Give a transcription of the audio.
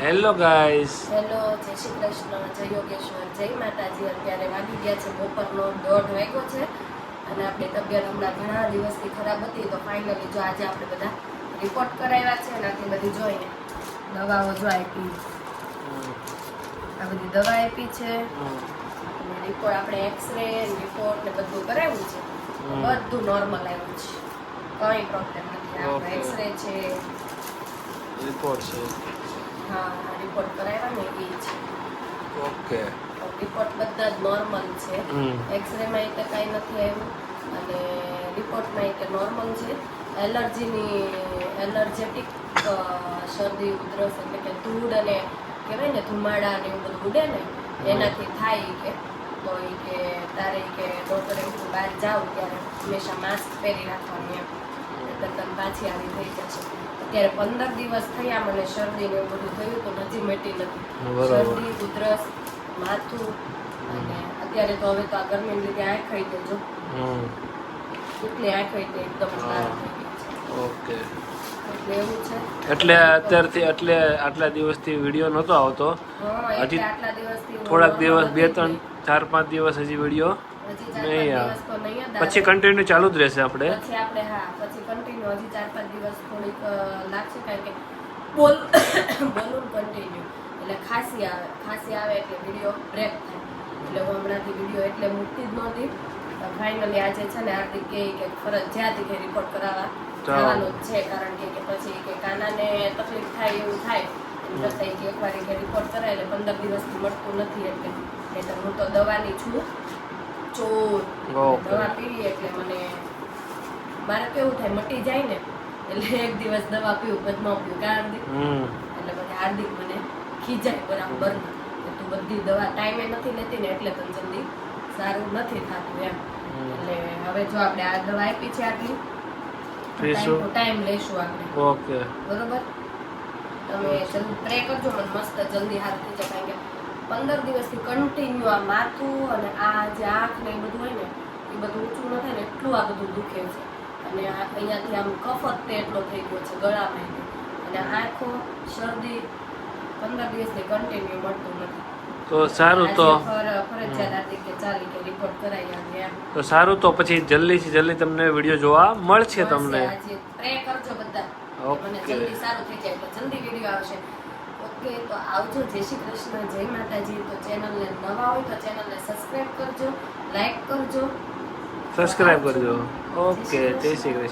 Hello guys hello જય શ્રી કૃષ્ણ જય યોગેશ્વર જય માતાજી. અત્યારે વાગી ગયા છે બપોરનો દોઢ વાગ્યો છે અને આપણી તબિયત હમણાં ઘણા દિવસથી ખરાબ હતી તો ફાઇનલી જો આજે આપણે બધા રિપોર્ટ કરાવ્યા છે અને આટલી બધી જોઈને દવાઓ જો આપી. આ બધી દવા આપી છે. રિપોર્ટ આપણે એક્સરે રિપોર્ટ ને બધું કરાવ્યું છે. બધું નોર્મલ આવ્યું છે. કંઈ પ્રોબ્લેમ નથી. આપણે. એક્સરે છે. રિપોર્ટ છે. હા રિપોર્ટ કરાવ્યા ને એ છે. ઓકે. રિપોર્ટ બધા જ નોર્મલ છે. એક્સરેમાં એ કાંઈ નથી આવ્યું. અને રિપોર્ટમાં એ કે નોર્મલ છે. એલર્જીની એલર્જેટિક શરદી ઉધરસ એટલે કે ધૂળ અને કહેવાય ને ધુમાડા ને એવું બધું ઉડે ને એનાથી થાય કે. તો એ કે તારે કે ડૉક્ટરે બહાર જાઉં ત્યારે હંમેશા માસ્ક પહેરી રાખવાનું એમ. એટલે પાછી આવી થઈ જશે અત્યારે પંદર દિવસ થયા મને શરદી ને એવું બધું થયું તો હજી મટી નથી. શરદી ઉધરસ માથું અને અત્યારે તો હવે તો આ ગરમીને લીધે આંખ ખાઈ દેજો હમ. આંખ ખાઈ દે એકદમ ઓકે. એટલે એવું છે. એટલે અત્યારથી એટલે આટલા દિવસથી વીડિયો નહોતો આવતો. હજી આટલા દિવસથી થોડાક દિવસ બે ત્રણ ચાર પાંચ દિવસ હજી વીડિયો નહીં પછી કન્ટિન્યુ ચાલુ જ રહેશે આપણે. પછી આપણે હા પછી કન્ટિન્યુ હજી ચાર પાંચ દિવસ થોડીક લાગશે કારણ કે બોલ બોલું કન્ટિન્યુ એટલે ખાંસી આવે ખાંસી આવે એટલે વીડિયો બ્રેક થાય. એટલે હું હમણાંથી વીડિયો એટલે મૂકતી જ નહોતી. ફાઇનલી આજે છે ને આરતી કે કે ફરજિયાત કે રિપોર્ટ કરાવવા. જવાનું જ છે કારણ કે કે પછી કે કાનાને તકલીફ થાય એવું થાય. એટલે કે એકવાર કે રિપોર્ટ કરાય એટલે પંદર દિવસથી મળતું નથી એટલે. એટલે હું તો દવાની છું. ચોર. દવા પીવી એટલે મને મારે કેવું થાય મટી જાય ને એટલે એક દિવસ દવા પીવું ન પીવું કારણ એટલે પછી હાર્દિક મને ખીજાય બરાબર. તું બધી દવા ટાઈમે નથી લેતી ને એટલે તને જલ્દી સારું નથી થતું એમ. એટલે હવે જો આપણે આ દવા આપી છે આટલી ટાઈમ લેશું. આપણે. ઓકે. બરોબર? તમે જલ્દી પ્રે કરજો મને મસ્ત જલ્દી હાથ થઈ જાય કારણ કે પંદર દિવસથી કન્ટિન્યુ આ માથું અને આ જે આંખ ને એ બધું હોય ને એ બધું ઊંચું ન થાય ને એટલું આ બધું દુખે છે. અને આ અહીંયાથી આમ કફત તે એટલો થઈ ગયો છે ગળામાં અને આંખો શરદી પંદર દિવસથી કન્ટિન્યુ મળતું નથી. તો સારું તો તો સારું તો પછી જલ્દીથી જલ્દી તમને વીડિયો જોવા મળશે તમને. આજે. કરજો બધા. ઓકે. જલ્દી સારું થઈ જાય જલ્દી વીડિયો આવશે. ઓકે તો આવજો. જય શ્રી કૃષ્ણ જય માતાજી. તો ચેનલને નવા હોય તો ચેનલને સબસ્ક્રાઇબ કરજો લાઈક કરજો. સબસ્ક્રાઇબ કરજો. ઓકે જય શ્રી કૃષ્ણ.